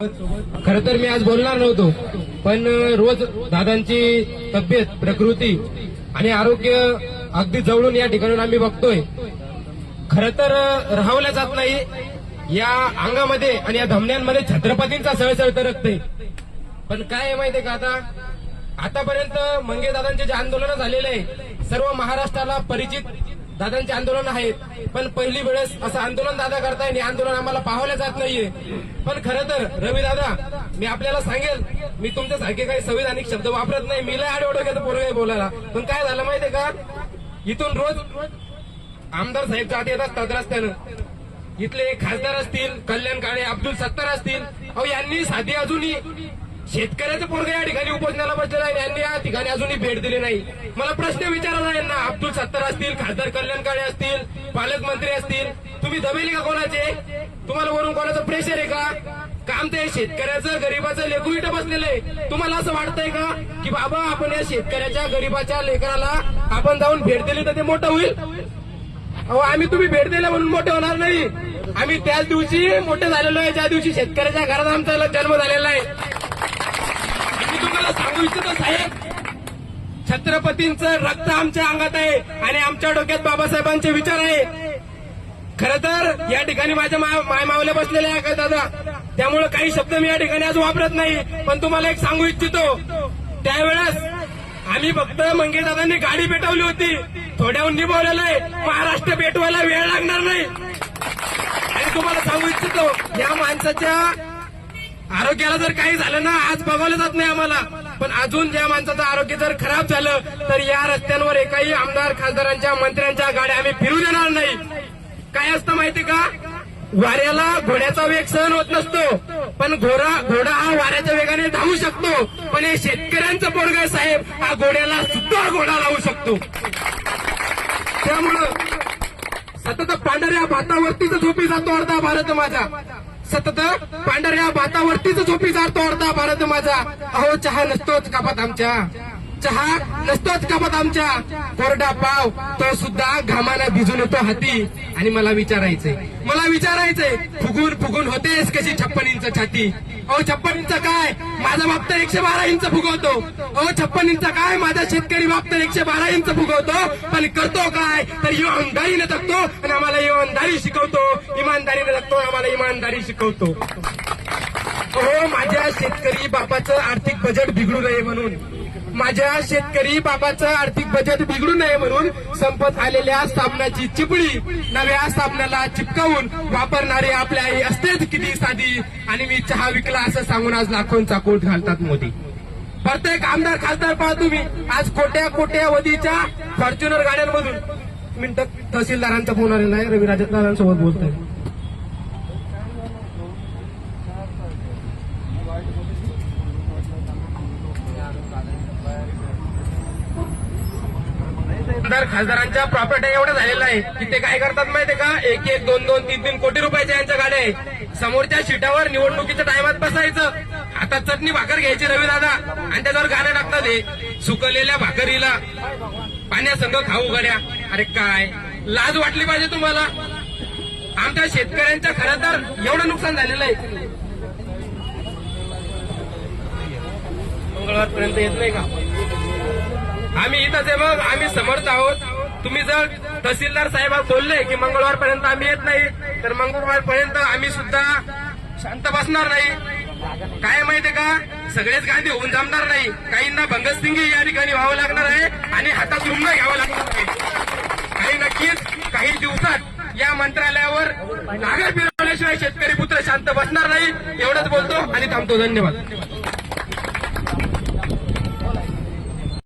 खर तर मी आज बोलणार नव्हतो पण रोज दादांची तब्येत प्रकृती आणि आरोग्य अगदी जवळून या ठिकाणून आम्ही बघतोय. खर तर राहवल्या जात नाही. या अंगामध्ये आणि या धमन्यांमध्ये छत्रपतींचा सळसळ रक्त आहे पण काय माहितीये का आता? आतापर्यंत मंगे दादांचे जे आंदोलन झालेले आहे सर्व महाराष्ट्राला परिचित दादांचे आंदोलन आहेत. पण पहिली वेळेस असं आंदोलन दादा करताय आणि आंदोलन आम्हाला पाहवलं जात नाहीये. पण खरं तर रवी दादा मी आपल्याला सांगेल मी तुमच्यासारखे काही संविधानिक शब्द वापरत नाही. मी लय आडवडोक्याचं पोरग आहे बोलायला. पण काय झालं माहितीये का? इथून रोज आमदार साहेब जात येत असतात रस्त्यानं. इथले खासदार असतील कल्याण काळे अब्दुल सत्तार असतील. अहो यांनी साधी अजूनही शेतकऱ्याचं पोरग या ठिकाणी उपोषणाला बसलेलं आहे. यांनी या ठिकाणी अजूनही भेट दिली नाही. मला प्रश्न विचारला यांना. अब्दुल सत्तार असतील खासदार कल्याण काळे असतील पालकमंत्री असतील. तुम्ही दबेली का कोणाचे? तुम्हाला वरून कोणाचं प्रेशर आहे का? काम ते शेतकऱ्याचं गरीबाचं लेकरू इथं बसलेलं आहे. तुम्हाला असं वाटतंय का? की बाबा आपण या शेतकऱ्याच्या गरीबाच्या लेकराला आपण जाऊन भेट दिली तर ते मोठं होईल? अहो आम्ही तुम्ही भेट दिला म्हणून मोठे होणार नाही. आम्ही त्याच दिवशी मोठे झालेलो आहे. ज्या दिवशी शेतकऱ्याच्या घरात आमचा जन्म झालेला आहे. तुम्हाला सांगू इच्छितो साहेब. छत्रपतींचं रक्त आमच्या अंगात आहे आणि आमच्या डोक्यात बाबासाहेबांचे विचार आहे. खर तर या ठिकाणी माझ्या मा- मावल्या बसलेल्या आहे का दादा. त्यामुळे काही शब्द मी या ठिकाणी आज वापरत नाही पण तुम्हाला एक सांगू इच्छितो. त्यावेळेस आम्ही फक्त मंगेशदादांनी गाडी पेटवली होती. थोड्याहून निभावलेलं आहे. महाराष्ट्र पेटवायला वेळ लागणार नाही. आणि तुम्हाला सांगू इच्छितो या माणसाच्या आरोग्याला जर काही झालं ना आज बघवलं जात नाही आम्हाला. पण अजून ज्या माणसाचं आरोग्य जर खराब झालं तर या रस्त्यांवर एकाही आमदार खासदारांच्या मंत्र्यांच्या गाड्या आम्ही फिरू देणार नाही. काय असतं माहिती का? वाऱ्याला घोड्याचा वेग सहन होत नसतो. पण घोडा घोडा हा वाऱ्याच्या वेगाने धावू शकतो. पण हे शेतकऱ्यांचं पोरग साहेब हा घोड्याला सुद्धा घोडा लावू शकतो. त्यामुळं सतत पांढऱ्या भातावरतीच झोपी जातो अर्धा भारत माझा. सतत पांढऱ्या भातावरतीच झोपी जातो अर्धा भारत माझा. अहो चहा नसतोच कापात आमच्या. चहा नसतोच कापात आमच्या? कोरडा पाव तो सुद्धा घामाला भिजून येतो हाती. आणि मला विचारायचंय. मला विचारायचंय फुगून फुगून होतेस कशी छप्पन इंच छाती? अहो छप्पन इंच काय? माझा बाप तर एकशे बारा इंच फुगवतो. अहो छप्पन इंच काय? माझा शेतकरी बाप तर एकशे बारा इंच फुगवतो. पण करतो काय? तर इमानदारीने जगतो आणि आम्हाला इमानदारी शिकवतो. इमानदारीने जगतो आम्हाला इमानदारी शिकवतो. हो माझ्या शेतकरी बापाचं आर्थिक बजेट बिघडू नये म्हणून. माझ्या शेतकरी बाबाचं आर्थिक बजेट बिघडू नये म्हणून संपत आलेल्या स्थापनाची चिपळी नव्या स्थापनाला चिपकावून वापरणारे आपल्या आई असतेच किती साधी. आणि मी चहा विकला असं सांगून आज लाखोंचा कोट घालतात मोदी. प्रत्येक आमदार खासदार पहा तुम्ही. आज कोट्या कोट्या वधीच्या फॉर्च्युनर गाड्यांमधून. मिनिट तहसीलदारांचा फोन आलेला आहे. रवी दादांसोबत बोलतोय. आमदार खासदारांच्या प्रॉपर्टी एवढं झालेलं आहे की ते काय करतात माहितीये का? एक एक दोन दोन तीन तीन कोटी रुपयाच्या यांच्या गाड्या आहे समोरच्या शीटावर निवडणुकीच्या टायमात बसायचं. आता चटणी भाकर घ्यायची रवी दादा. आणि त्याच्यावर गाणं टाकतात हे. सुकलेल्या भाकरीला. पाण्यासंग खाऊ गड्या. अरे काय? लाज वाटली पाहिजे तुम्हाला? आमच्या शेतकऱ्यांच्या खरं तर एवढं नुकसान झालेलं आहे. मंगळवारपर्यंत येत नाही का? आम्ही इथंच आहे मग आम्ही समर्थ आहोत. तुम्ही जर तहसीलदार साहेबा बोलले की मंगळवारपर्यंत आम्ही येत नाही तर मंगळवारपर्यंत आम्ही सुद्धा शांत बसणार नाही. काय माहितीये का? सगळेच गांधी होऊन जमणार नाही. काहींना भंगतसिंगी या ठिकाणी व्हावं लागणार आहे आणि हातात रुग्ण घ्यावं लागणार आहे. काही नक्कीच काही दिवसात या मंत्रालयावर नागर फिरवल्याशिवाय शेतकरी पुत्र शांत बसणार नाही. एवढंच बोलतो आणि थांबतो. धन्यवाद.